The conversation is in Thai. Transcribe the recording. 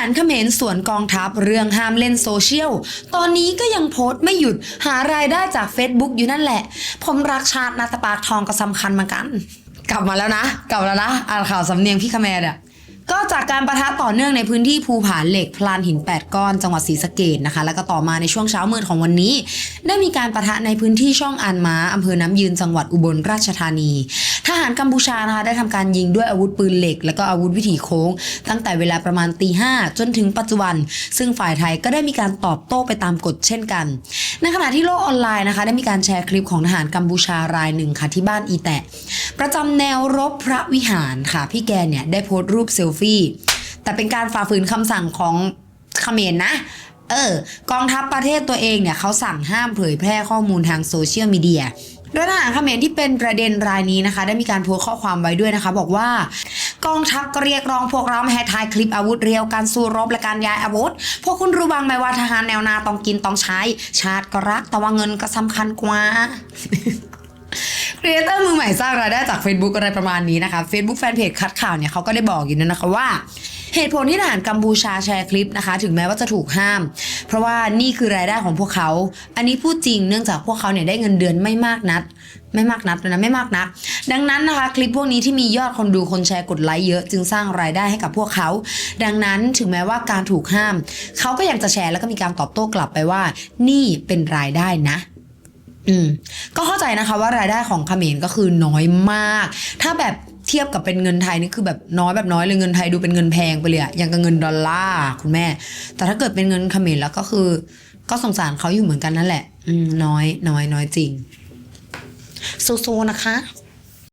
ารเขมรสวนกองทัพเรื่องห้ามเล่นโซเชียล ตอนนี้ก็ยังโพสต์ไม่หยุดหารายได้จาก Facebook อยู่นั่นแหละ ผมรักชาตินาตปากทองก็สำคัญเหมือนกัน กลับมาแล้วนะ กลับแล้วนะ อ่านข่าวสำเนียงพี่คาแมดอะก็จากการประทะต่อเนื่องในพื้นที่ภูผาเหล็กพลานหิน 8 ก้อนจังหวัดศรีสะเกดนะคะ แล้วก็ต่อมาในช่วงเช้ามืดของวันนี้ ได้มีการประทะในพื้นที่ช่องอันมาอำเภอน้ำยืนจังหวัดอุบลราชธานี ทหารกัมพูชานะคะได้ทำการยิงด้วยอาวุธปืนเหล็ก และก็อาวุธวิถีโค้ง ตั้งแต่เวลาประมาณตีห้าจนถึงปัจจุบัน ซึ่งฝ่ายไทยก็ได้มีการตอบโต้ไปตามกฎเช่นกัน ในขณะที่โลกออนไลน์นะคะ ได้มีการแชร์คลิปของทหารกัมพูชารายหนึ่งค่ะที่บ้านอีแตะ ประจำแนวรบพระวิหารค่ะ พี่แกเนี่ยได้โพสต์รูปเซลฟี่ แต่เป็นการฝ่าฝืนคำสั่งของเขมรนะเออกองทัพประเทศตัวเองเนี่ยเขาสั่งห้ามเผยแพร่ข้อมูลทางโซเชียลมีเดีย โดยทหารเขมรที่เป็นประเด็นรายนี้นะคะ ได้มีการโพสต์ข้อความไว้ด้วยนะคะ บอกว่ากองทัพก็เรียกร้องพวกเราไม่ให้ถ่ายคลิปอาวุธเรียวการสู้รบและการย้ายอาวุธ พวกคุณรู้บ้างไหมว่าทหารแนวหนาต้องกินต้องใช้ ชาติก็รักแต่ว่าเงินก็สำคัญกว่าครีเอเตอร์มือใหม่สร้างรายได้จาก Facebook อะไรประมาณนี้นะคะ Facebook แฟนเพจคัดข่าวเนี่ยเขาก็ได้บอกอยู่นะนะคะว่า เหตุผลที่ทหารกัมพูชาแชร์คลิปนะคะ ถึงแม้ว่าจะถูกห้าม เพราะว่านี่คือรายได้ของพวกเขา อันนี้พูดจริงเนื่องจากพวกเขาเนี่ยได้เงินเดือนไม่มากนัดไม่มากนัดนะไม่มากนัก ดังนั้นนะคะ คลิปพวกนี้ที่มียอดคนดูคนแชร์กดไลค์เยอะจึงสร้างรายได้ให้กับพวกเขา ดังนั้นถึงแม้ว่าการถูกห้าม เขาก็ยังจะแชร์แล้วก็มีการตอบโต้กลับไปว่า นี่เป็นรายได้นะอืมก็เข้าใจนะคะว่ารายได้ของเขมรก็คือน้อยมาก ถ้าแบบ เทียบกับเป็นเงินไทยนี่คือแบบน้อยแบบน้อยเลยเงินไทยดูเป็นเงินแพงไปเลยอะอย่างกับเงินดอลลาร์คุณแม่ แต่ถ้าเกิดเป็นเงินเขมรแล้วก็คือ ก็สงสารเขาอยู่เหมือนกันนั่นแหละ อืมน้อยน้อยน้อยจริงสู้ๆนะคะ